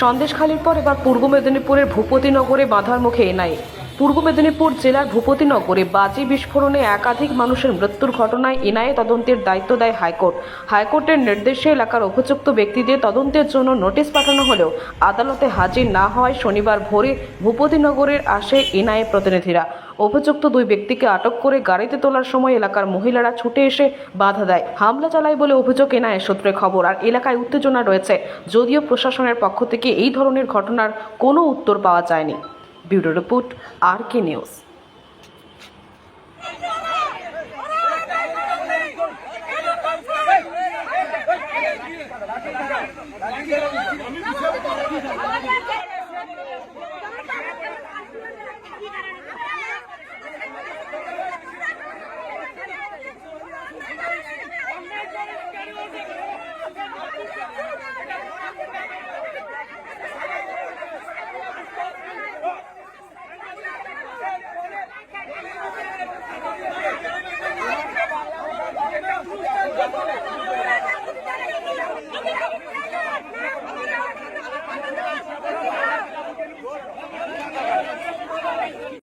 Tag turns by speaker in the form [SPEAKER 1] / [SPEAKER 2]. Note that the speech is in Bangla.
[SPEAKER 1] সন্দেশখালীর পর এবার পূর্ব মেদিনীপুরের ভূপতিনগরে বাধার মুখে এনআই। পূর্ব মেদিনীপুর জেলার ভূপতিনগরে বাজি বিস্ফোরণে একাধিক মানুষের মৃত্যুর ঘটনায় এনআইএ তদন্তের দায়িত্ব দেয় হাইকোর্ট। হাইকোর্টের নির্দেশে এলাকার অভিযুক্ত ব্যক্তিদের তদন্তের জন্য নোটিশ পাঠানো হলেও আদালতে হাজির না হওয়ায় শনিবার ভোরে ভূপতিনগরের আসে এনআইএ প্রতিনিধিরা। অভিযুক্ত দুই ব্যক্তিকে আটক করে গাড়িতে তোলার সময় এলাকার মহিলারা ছুটে এসে বাধা দেয়। হামলা চালায় বলে অভিযোগ এনায় সূত্রে খবর। আর এলাকায় উত্তেজনা রয়েছে। যদিও প্রশাসনের পক্ষ থেকে এই ধরনের ঘটনার কোনো উত্তর পাওয়া যায়নি। Bureau report R K news